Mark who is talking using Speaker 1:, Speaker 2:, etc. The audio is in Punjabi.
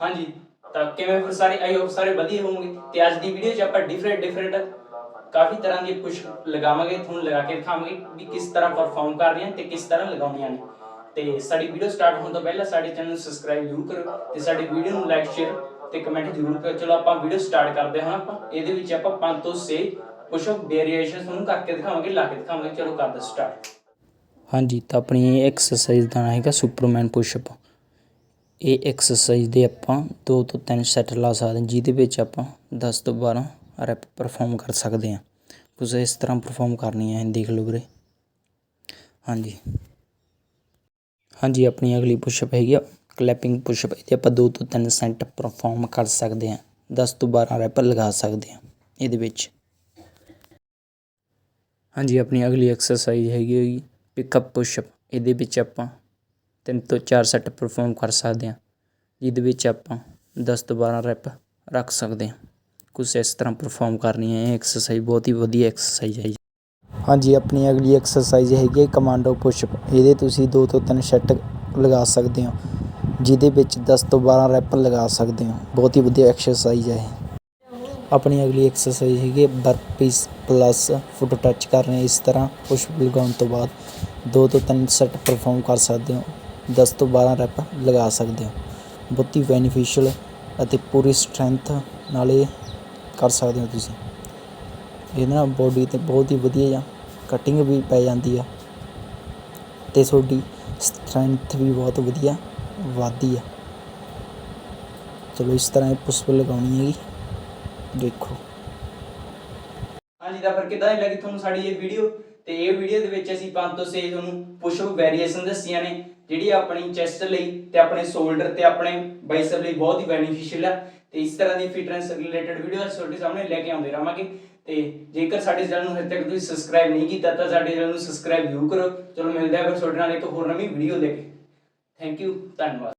Speaker 1: ਹਾਂਜੀ, ਤਾਂ ਕਿਵੇਂ ਫਿਰ ਸਾਰੇ, ਆਈ ਹੋਪ ਸਾਰੇ ਵਧੀਆ ਹੋਵੋਗੇ? ਤੇ ਅੱਜ ਦੀ ਵੀਡੀਓ 'ਚ ਆਪਾਂ ਡਿਫਰੈਂਟ ਡਿਫਰੈਂਟ ਕਾਫੀ ਤਰ੍ਹਾਂ ਦੀ ਪੁਸ਼ ਲਗਾਵਾਂਗੇ, ਤੁਹਾਨੂੰ ਲਗਾ ਕੇ ਦਿਖਾਵਾਂਗੇ ਵੀ ਕਿਸ ਤਰ੍ਹਾਂ ਪਰਫਾਰਮ ਕਰ ਰਹੀਆਂ ਤੇ ਕਿਸ ਤਰ੍ਹਾਂ ਲਗਾਉਣੀਆਂ ਨੇ। ਤੇ ਸਾਡੀ ਵੀਡੀਓ ਸਟਾਰਟ ਹੋਣ ਤੋਂ ਪਹਿਲਾਂ ਸਾਡੇ ਚੈਨਲ ਨੂੰ ਸਬਸਕ੍ਰਾਈਬ ਜ਼ਰੂਰ ਕਰੋ ਤੇ ਸਾਡੀ ਵੀਡੀਓ ਨੂੰ ਲਾਈਕ ਸ਼ੇਅਰ ਤੇ ਕਮੈਂਟ ਜ਼ਰੂਰ ਕਰੋ। ਚਲੋ ਆਪਾਂ ਵੀਡੀਓ ਸਟਾਰਟ ਕਰਦੇ ਹਾਂ ਆਪਾਂ। ਇਹਦੇ ਵਿੱਚ ਆਪਾਂ 5 ਤੋਂ 6 ਪੁਸ਼ ਵੇਰੀਏਸ਼ਨ ਤੁਹਾਨੂੰ ਕਰਕੇ ਦਿਖਾਵਾਂਗੇ, ਲਾ ਕੇ ਦਿਖਾਵਾਂਗੇ। ਚਲੋ ਕਰਦੇ ਸਟਾਰਟ
Speaker 2: ਹਾਂਜੀ, ਤਾਂ ਆਪਣੀ ਇਹ ਐਕਸਰਸਾਈਜ਼ ਦਾ ਨਾਂ ਹੈਗਾ ਸੁਪਰਮੈਨ ਪੁਸ਼ਅਪ ਇਹ ਐਕਸਰਸਾਈਜ਼ ਦੇ ਆਪਾਂ ਦੋ ਤੋਂ ਤਿੰਨ ਸੈੱਟ ਲਾ ਸਕਦੇ ਜਿਹਦੇ ਵਿੱਚ ਆਪਾਂ 10 ਤੋਂ 12 ਰੈਪ ਪਰਫਾਰਮ ਕਰ ਸਕਦੇ ਹਾਂ। ਕੁਝ ਇਸ ਤਰ੍ਹਾਂ ਪਰਫਾਰਮ ਕਰਨੀ ਹੈ ਦੇਖ ਲਓ ਵੀਰੇ। ਹਾਂਜੀ। ਹਾਂਜੀ, ਆਪਣੀ ਅਗਲੀ ਪੁਸ਼ਅਪ ਹੈਗੀ ਆ ਕਲੈਪਿੰਗ ਪੁਸ਼ਅਪ ਇਹਦੇ ਆਪਾਂ ਦੋ ਤੋਂ ਤਿੰਨ ਸੈੱਟ ਪਰਫਾਰਮ ਕਰ ਸਕਦੇ ਹਾਂ 10 ਤੋਂ 12 ਰੈਪ ਲਗਾ ਸਕਦੇ ਹਾਂ, ਇਹਦੇ ਵਿੱਚ। ਹਾਂਜੀ, ਆਪਣੀ ਅਗਲੀ ਐਕਸਰਸਾਈਜ਼ ਹੈਗੀ ਹੋਈ ਪਿਕਅਪ ਪੁਸ਼ਅਪ ਇਹਦੇ ਵਿੱਚ ਆਪਾਂ ਤਿੰਨ ਤੋਂ ਚਾਰ ਸੈੱਟ ਪਰਫੋਰਮ ਕਰ ਸਕਦੇ ਹਾਂ, ਜਿਹਦੇ ਵਿੱਚ ਆਪਾਂ ਦਸ ਤੋਂ 12 ਰੈਪ ਰੱਖ ਸਕਦੇ ਹਾਂ। ਕੁਝ ਇਸ ਤਰ੍ਹਾਂ ਪਰਫੋਰਮ ਕਰਨੀ ਹੈ, ਇਹ ਐਕਸਰਸਾਈਜ਼ ਬਹੁਤ ਹੀ ਵਧੀਆ ਐਕਸਰਸਾਈਜ਼ ਹੈ ਜੀ। ਹਾਂਜੀ, ਆਪਣੀ ਅਗਲੀ ਐਕਸਰਸਾਈਜ਼ ਹੈਗੀ ਹੈ ਕਮਾਂਡੋ ਪੁਸ਼ਅਪ ਇਹਦੇ ਤੁਸੀਂ ਦੋ ਤੋਂ ਤਿੰਨ ਸੈੱਟ ਲਗਾ ਸਕਦੇ ਹੋ, ਜਿਹਦੇ ਵਿੱਚ 10 ਤੋਂ 12 ਰੈਪ ਲਗਾ ਸਕਦੇ ਹੋ। ਬਹੁਤ ਹੀ ਵਧੀਆ ਐਕਸਰਸਾਈਜ਼ ਹੈ ਆਪਣੀ ਅਗਲੀ ਐਕਸਰਸਾਈਜ਼ ਹੈਗੀ ਬਰਪੀਸ ਪਲੱਸ ਫੁੱਟ ਟੱਚ ਕਰਨੇ ਇਸ ਤਰ੍ਹਾਂ ਪੁਸ਼ਅਪ ਲਗਾਉਣ ਤੋਂ ਬਾਅਦ ਦੋ ਤੋਂ ਤਿੰਨ ਸੈੱਟ ਪਰਫਾਰਮ ਕਰ ਸਕਦੇ ਹੋ। 10 ਤੋਂ 12 ਰੈਪ ਲਗਾ ਸਕਦੇ ਹੋ। ਬਹੁਤ ਹੀ ਬੈਨੀਫੀਸ਼ੀਅਲ ਅਤੇ ਪੂਰੀ ਸਟਰੈਂਥ ਨਾਲ ਇਹ ਕਰ ਸਕਦੇ ਹੋ ਤੁਸੀਂ। ਇਹਦੇ ਨਾਲ ਬੋਡੀ ਤੇ ਬਹੁਤ ਹੀ ਵਧੀਆ ਕਟਿੰਗ ਵੀ ਪੈ ਜਾਂਦੀ ਆ ਤੇ ਤੁਹਾਡੀ ਸਟਰੈਂਥ ਵੀ ਬਹੁਤ ਵਧੀਆ ਵੱਧਦੀ ਆ। ਚਲੋ ਇਸ ਤਰ੍ਹਾਂ ਇਹ ਪੁਸ਼ਪ ਲਗਾਉਣੀ ਹੈਗੀ। ਦੇਖੋ।
Speaker 1: ਹਾਂਜੀ ਤਾਂ ਫਿਰ ਕਿਦਾਂ ਲੱਗੀ ਤੁਹਾਨੂੰ ਸਾਡੀ ਇਹ ਵੀਡੀਓ ਤੇ ਇਹ ਵੀਡੀਓ ਦੇ ਵਿੱਚ ਅਸੀਂ 5 ਤੋਂ 6 ਤੁਹਾਨੂੰ ਪੁਸ਼ਪ ਅਪ ਵੈਰੀਏਸ਼ਨ ਦੱਸੀਆਂ ਨੇ। ਜਿਹੜੀ ਆਪਣੀ ਚੈਸਟ ਲਈ ਤੇ ਆਪਣੇ ਸ਼ੋਲਡਰ ਤੇ ਆਪਣੇ ਬਾਈਸੈਪ ਲਈ ਬਹੁਤ ਹੀ ਬੈਨੀਫੀਸ਼ੀਅਲ ਹੈ ਤੇ ਇਸ ਤਰ੍ਹਾਂ ਦੀ ਫਿਟਨੈਸ ਰਿਲੇਟਡ ਵੀਡੀਓ ਅਸੀਂ ਤੁਹਾਡੇ ਸਾਹਮਣੇ ਲੈ ਕੇ ਆਉਂਦੇ ਰਹਾਂਗੇ। ਤੇ ਜੇਕਰ ਸਾਡੇ ਚੈਨਲ ਨੂੰ ਹਜੇ ਤੱਕ ਤੁਸੀਂ ਸਬਸਕ੍ਰਾਈਬ ਨਹੀਂ ਕੀਤਾ, ਤਾਂ ਸਾਡੇ ਚੈਨਲ ਨੂੰ ਸਬਸਕ੍ਰਾਈਬ ਜ਼ਰੂਰ ਕਰੋ। ਚਲੋ ਮਿਲਦੇ ਹਾਂ ਫਿਰ ਤੁਹਾਡੇ ਨਾਲ ਇੱਕ ਹੋਰ ਨਵੀਂ ਵੀਡੀਓ ਲੈ ਕੇ ਥੈਂਕ ਯੂ ਧੰਨਵਾਦ।